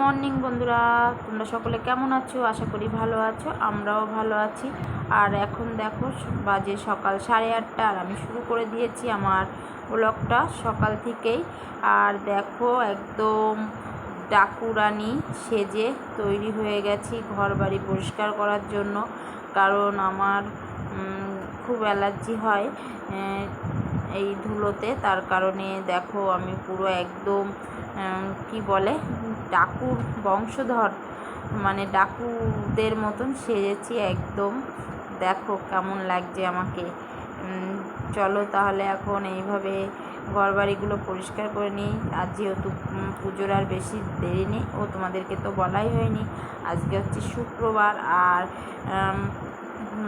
Morning বন্ধুরা, তোমরা সকলে কেমন আছো? আশা করি ভালো আছো, আমরাও ভালো আছি। আর এখন দেখো, বাজে সকাল সাড়ে আটটা, আর আমি শুরু করে দিয়েছি আমার ব্লগটা সকাল থেকেই। আর দেখো, একদম ডাকুরানি সেজে তৈরি হয়ে গেছি ঘর বাড়ি পরিষ্কার করার জন্য। কারণ আমার খুব অ্যালার্জি হয় এই ধুলোতে। তার কারণে দেখো, আমি পুরো একদম কি বলে ডাকুর বংশধর মানে ডাকুদের মতন সেজেছি একদম। দেখো কেমন লাগছে আমাকে। চলো তাহলে এখন এইভাবে ঘরবাড়িগুলো পরিষ্কার করে নিই। আর যেহেতু পুজোর আর বেশি দেরি নেই, ও তোমাদেরকে তো বলাই হয়নি। আজকে হচ্ছে শুক্রবার আর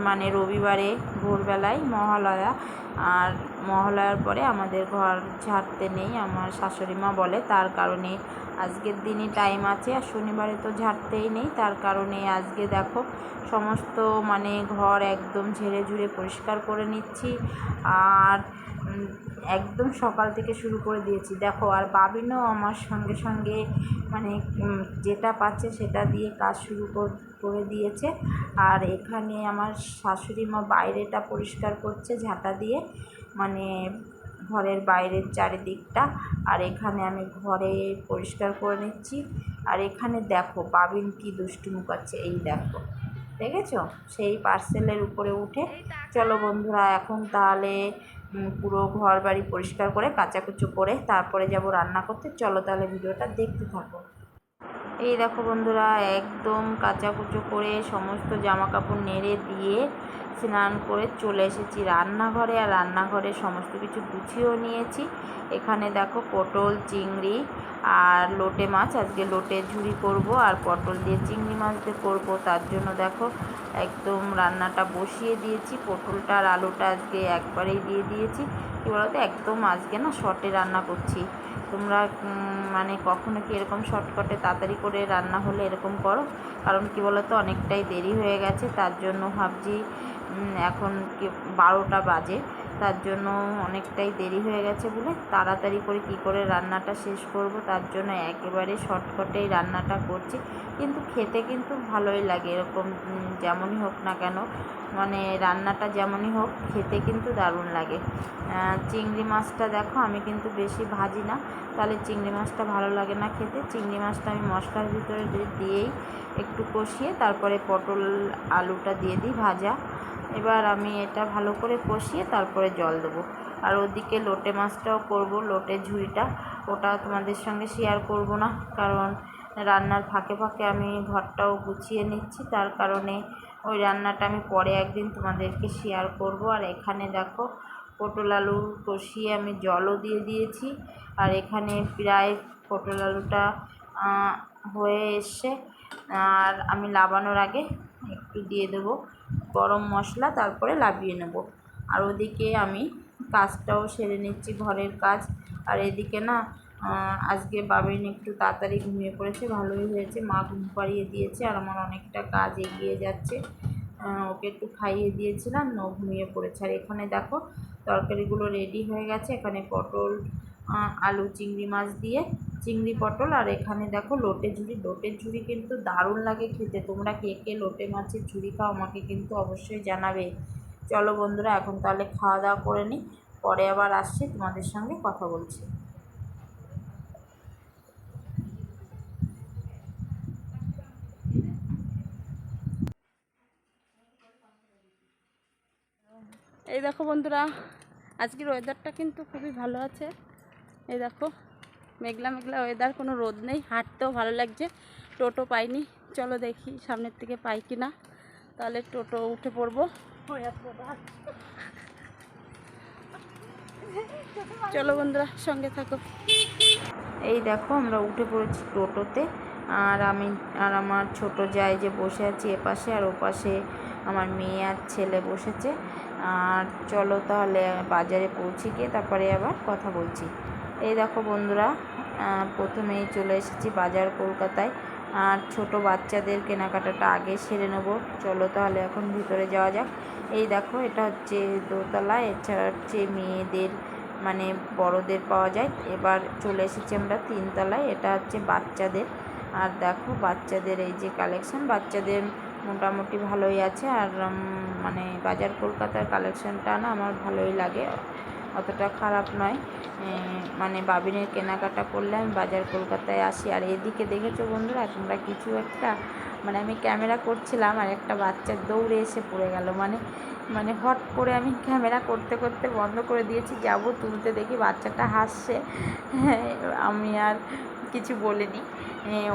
মানে রবিবারে ভোরবেলায় মহালয়া। আর মহালয়ার পরে আমাদের ঘর ঝাড়তে নেই, আমার শাশুড়ি মা বলে। তার কারণে আজকের দিনই টাইম আছে, আর শনিবারে তো ঝাড়তেই নেই। তার কারণে আজকে দেখো, সমস্ত মানে ঘর একদম ঝেড়ে ঝুড়ে পরিষ্কার করে নিচ্ছি। আর একদম সকাল থেকে শুরু করে দিয়েছি। দেখো আর বাবিনও আমার সঙ্গে সঙ্গে মানে যেটা পাচ্ছে সেটা দিয়ে কাজ শুরু করে দিয়েছে। আর এখানে আমার শাশুড়ি মা বাইরেটা পরিষ্কার করছে ঝাঁটা দিয়ে মানে ঘরের বাইরের চারিদিকটা। আর এখানে আমি ঘরে পরিষ্কার করে নিচ্ছি। আর এখানে দেখো বাবিন কি দুষ্টুমি করছে এই দেখো। দেখেছ? সেই পার্সেলের উপরে উঠে। চলো বন্ধুরা এখন তাহলে পুরো ঘর বাড়ি পরিষ্কার করে, কাচাকুচু করে, তারপরে যাব রান্না করতে। চলো তাহলে ভিডিওটা দেখতে থাকো। এই দেখো বন্ধুরা, একদম কাচাকুচো করে সমস্ত জামা কাপড় নেড়ে দিয়ে স্নান করে চলে এসেছি রান্নাঘরে আর রান্নাঘরে সমস্ত কিছু গুছিয়েও নিয়েছি। এখানে দেখো পটল, চিংড়ি আর লোটে মাছ। আজকে লোটে ঝুড়ি করব আর পটল দিয়ে চিংড়ি মাছ দিয়ে করব। তার জন্য দেখো একদম রান্নাটা বসিয়ে দিয়েছি। পটলটা আর আলুটা আজকে একবারেই দিয়ে দিয়েছি। কী বলতো? একদম আজকে না শর্টে রান্না করছি। তোমরা মানে কখনো কি এরকম শর্টকাটে তাড়াতাড়ি করে রান্না হলে এরকম করো? কারণ কি বলো তো অনেকটাই দেরি হয়ে গেছে, তার জন্য ভাবছি এখন কি বারোটা বাজে। তার জন্য অনেকটাই দেরি হয়ে গেছে বলে তাড়াতাড়ি করে কি করে রান্নাটা শেষ করব তার জন্য একেবারে শর্টকাটেই রান্নাটা করছি। কিন্তু খেতে কিন্তু ভালোই লাগে, এরকম যেমনই হোক না কেন। মানে রান্নাটা যেমনই হোক, খেতে কিন্তু দারুণ লাগে। চিংড়ি মাছটা দেখো, আমি কিন্তু বেশি ভাজি না। তাহলে চিংড়ি মাছটা ভালো লাগে না খেতে। চিংড়ি মাছটা আমি মশলার ভিতরে দিয়েই একটু কষিয়ে তারপরে পটল আলুটা দিয়ে দিই ভাজা। এবার আমি এটা ভালো করে কষিয়ে তারপরে জল দেবো। আর ওদিকে লোটে মাছটাও করব, লোটে ঝুড়িটা। ওটা তোমাদের সঙ্গে শেয়ার করব না, কারণ রান্নার ফাঁকে ফাঁকে আমি ঘরটাও গুছিয়ে নিচ্ছি। তার কারণে ওই রান্নাটা আমি পরে একদিন তোমাদেরকে শেয়ার করব। আর এখানে দেখো, পটল আলু কষিয়ে আমি জলও দিয়ে দিয়েছি। আর এখানে প্রায় পটল আলুটা হয়ে এসছে। আর আমি লাবানোর আগে একটু দিয়ে দেবো। গরম মশলা, তারপরে লাবিয়ে নেব। আর ওদিকে আমি কাজটাও সেরে নিচ্ছি, ঘরের কাজ। আর এদিকে না আজকে বাবিন একটু তাড়াতাড়ি ঘুমিয়ে পড়েছে, ভালোই হয়েছে। মা ঘুম পাড়িয়ে দিয়েছে আর আমার অনেকটা কাজ এগিয়ে যাচ্ছে। ওকে একটু খাইয়ে দিয়েছিলাম, ও ঘুমিয়ে পড়েছে। আর এখানে দেখো, তরকারিগুলো রেডি হয়ে গেছে। এখানে পটল আলু, চিংড়ি মাছ দিয়ে চিংড়ি পটল আর এখানে দেখো লোটে ঝুড়ি লোটের ঝুড়ি কিন্তু দারুণ লাগে খেতে। তোমরা কে কে লোটে মাছের ঝুড়ি খাও আমাকে কিন্তু অবশ্যই জানাবে। চলো বন্ধুরা, এখন তাহলে খাওয়া দাওয়া করে নিই। পরে আবার আসছি, তোমাদের সঙ্গে কথা বলছি। এই দেখো বন্ধুরা, আজকের ওয়েদারটা কিন্তু খুবই ভালো আছে। এই দেখো মেঘলা মেঘলা ওয়েদার কোনো রোদ নেই, হাঁটতেও ভালো লাগছে। টোটো পাইনি, চলো দেখি সামনের থেকে পাই কি না তাহলে টোটো উঠে পড়ব। চলো বন্ধুরা, সঙ্গে থাকো। এই দেখো, আমরা উঠে পড়েছি টোটোতে। আর আমি, আর আমার ছোট জায় যে বসে আছি এপাশে আর ওপাশে আমার মেয়ে আর ছেলে বসেছে। আর চলো তাহলে বাজারে পৌঁছে গিয়ে তারপরে আবার কথা বলছি। এই দেখো বন্ধুরা প্রথমেই চলে এসেছি বাজার কলকাতায়। আর ছোট বাচ্চাদের কেনাকাটাটা আগে সেরে নেব। চলো তাহলে এখন ভিতরে যাওয়া যাক। এই দেখো, এটা হচ্ছে দোতলা, এছাড়া হচ্ছে মেয়েদের মানে বড়দের পাওয়া যায়। এবার চলে এসেছি আমরা তিনতলায়, এটা হচ্ছে বাচ্চাদের। আর দেখো, বাচ্চাদের এই যে কালেকশন বাচ্চাদের মোটামুটি ভালোই আছে। আর মানে বাজার কলকাতার কালেকশনটা না আমার ভালোই লাগে। অতটা খারাপ নয়। মানে বাবিনের কেনাকাটা করলে আমি বাজার কলকাতায় আসি। আর এদিকে দেখেছ বন্ধুরা, তোমরা কিছু একটা মানে আমি ক্যামেরা করছিলাম আর একটা বাচ্চা দৌড়ে এসে পড়ে গেল। মানে মানে হট করে আমি ক্যামেরা করতে করতে বন্ধ করে দিয়েছি। যাব তুলতে দেখি বাচ্চাটা হাসছে। আমি আর কিছু বলিনি।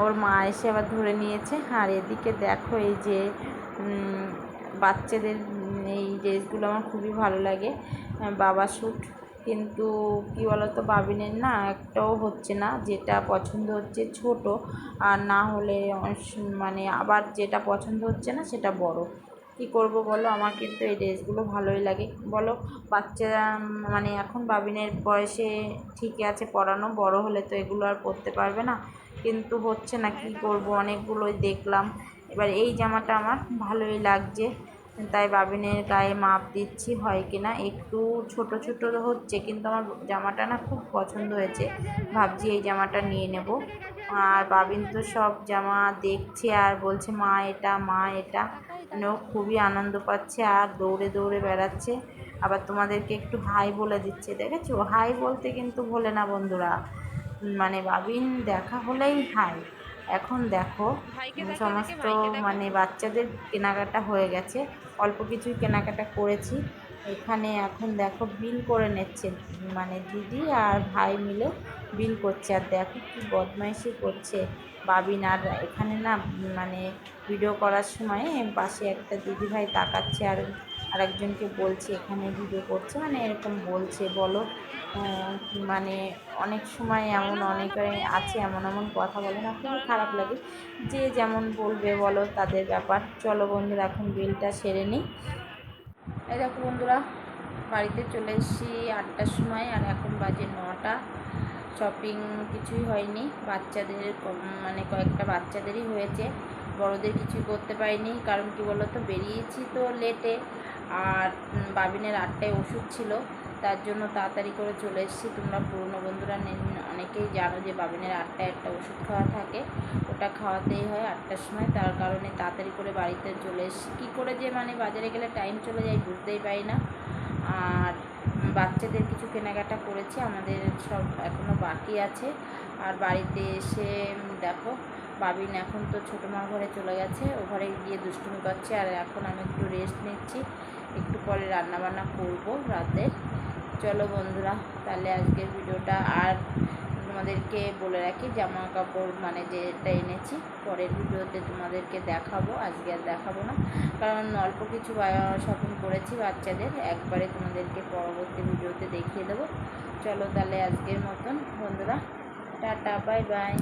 ওর মা এসে আবার ধরে নিয়েছে। আর এদিকে দেখো এই যে বাচ্চাদের, এই ড্রেসগুলো আমার খুবই ভালো লাগে। বাবা শ্যুট কিন্তু কী বলতো, বাবিনের না একটাও হচ্ছে না, যেটা পছন্দ হচ্ছে ছোট, আর না হলে মানে আবার যেটা পছন্দ হচ্ছে না, সেটা বড়। কী করব বলো? আমার কিন্তু এই ড্রেসগুলো ভালোই লাগে। বলো, বাচ্চারা মানে এখন বাবিনের বয়সে ঠিকই আছে, পড়ানো বড় হলে তো এগুলো আর পরতে পারবে না। কিন্তু হচ্ছে না, কী করব? অনেকগুলোই দেখলাম। এবার এই জামাটা আমার ভালোই লাগছে। তাই বাবিনের গায়ে মাপ দিচ্ছি, হয় কি না? একটু ছোট ছোট হচ্ছে, কিন্তু আমার জামাটা না খুব পছন্দ হয়েছে। ভাবছি এই জামাটা নিয়ে নেব। আর বাবিন তো সব জামা দেখছে আর বলছে, মা, এটা মা, এটা। মানে ও খুবই আনন্দ পাচ্ছে আর দৌড়ে দৌড়ে বেড়াচ্ছে। আবার তোমাদেরকে একটু হাই বলে দিচ্ছে, দেখেছ? হাই বলতে কিন্তু ভোলে না বন্ধুরা। মানে বাবিন দেখা হলেই হাই। এখন দেখো সমস্ত মানে বাচ্চাদের কেনাকাটা হয়ে গেছে। অল্প কিছুই কেনাকাটা করেছি। এখানে এখন দেখো বিল করে নিচ্ছে মানে দিদি আর ভাই মিলে বিল করছে। আর দেখো কি বদমাইশি করছে বাবিন। আর এখানে না মানে ভিডিও করার সময় পাশে একটা দিদি ভাই তাকাচ্ছে। আর আরেকজনকে বলছে, এখানে ভিডিও করছে মানে এরকম বলছে, বলো মানে অনেক সময় এমন অনেকে আছে, এমন এমন কথা বলে না, খুবই খারাপ লাগে। যে যেমন বলবে, বলো, তাদের ব্যাপার। চলো বন্ধুরা, এখন বিলটা সেরে নিই। দেখো বন্ধুরা, বাড়িতে চলে এসেছি আটটার সময়, আর এখন বাজে নটা। শপিং কিছুই হয়নি, বাচ্চাদের মানে কয়েকটা বাচ্চাদেরই হয়েছে। বড়দের কিছুই করতে পারিনি, কারণ কি বলো তো বেরিয়েছি তো লেটে আর বাবিনের আটটায় ওষুধ ছিল। তার জন্য তাড়াতাড়ি করে চলে এসেছি। তোমরা পুরনো বন্ধুরা অনেকেই জানো যে বাবিনের আটটায় একটা ওষুধ খাওয়া থাকে। ওটা খাওয়াতেই হয় আটটার সময়। তার কারণে তাড়াতাড়ি করে বাড়িতে চলে এসেছি। কী করে যে মানে বাজারে গেলে টাইম চলে যায়, বুঝতেই পারি না। আর বাচ্চাদের কিছু কেনাকাটা করেছি। আমাদের সব এখনও বাকি আছে। আর বাড়িতে এসে দেখো, বাবিন এখন তো ছোটো মা ঘরে চলে গেছে। ও ঘরে গিয়ে দুষ্টুমি করছে। আর এখন আমি একটু রেস্ট নিচ্ছি। একটু পরে রান্না বান্না করব রাতে। চলো বন্ধুরা, তাহলে আজকের ভিডিওটা আর তোমাদেরকে বলে রাখি জামা কাপড় মানে যেটা এনেছি, পরের ভিডিওতে তোমাদেরকে দেখাবো, আজকে আর দেখাবো না। কারণ অল্প কিছু শপিং করেছি বাচ্চাদের, একবারে তোমাদেরকে পরবর্তী ভিডিওতে দেখিয়ে দেবো। চলো তাহলে আজকের মতন, বন্ধুরা, টাটা বাই বাই